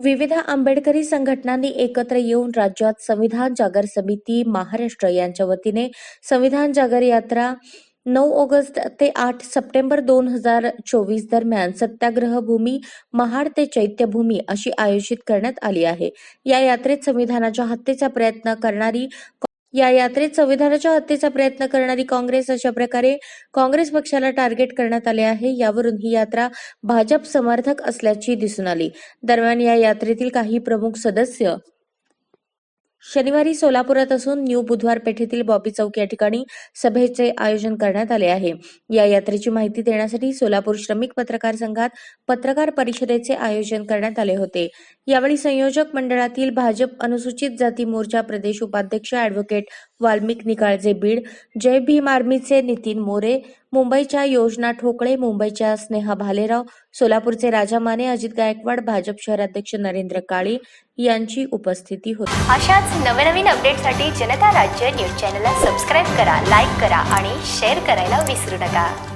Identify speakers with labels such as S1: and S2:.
S1: विविध आंबेडकरी संघटनांनी एकत्र येऊन राज्यात संविधान जागर समिती महाराष्ट्र यांच्या वतीने संविधान जागर यात्रा नऊ ऑगस्ट ते आठ सप्टेंबर दोन हजार चोवीस दरम्यान सत्याग्रह भूमी महाड ते चैत्यभूमी अशी आयोजित करण्यात आली आहे. या यात्रेत संविधानाच्या हत्येचा प्रयत्न करणारी या यात्रेत संविधानाच्या हत्येचा प्रयत्न करणारी काँग्रेस अशा प्रकारे काँग्रेस पक्षाला टार्गेट करण्यात आले आहे. यावरून ही यात्रा भाजप समर्थक असल्याची दिसून आली. दरम्यान या यात्रेतील काही प्रमुख सदस्य शनिवारी सोलापुरात असून न्यू बुधवार पेठेतील बॉबी चौक या ठिकाणी सभेचे आयोजन करण्यात आले आहे. या यात्रेची माहिती देण्यासाठी सोलापूर श्रमिक पत्रकार संघात पत्रकार परिषदेचे आयोजन करण्यात आले होते. यावेळी संयोजक मंडळातील भाजप अनुसूचित जाती मोर्चा प्रदेश उपाध्यक्ष ॲडव्होकेट वाल्मिक निकाळजे बीड जय भीम आर्मीचे नितीन मोरे मुंबईच्या योजना ठोकळे मुंबईच्या स्नेहा भालेराव सोलापूरचे राजा माने अजित गायकवाड भाजप शहराध्यक्ष नरेंद्र काळे यांची उपस्थिती होती.
S2: अशाच नवनवीन अपडेटसाठी जनता राज्य न्यूज चॅनलला सबस्क्राईब करा लाईक करा आणि शेअर करायला विसरू नका.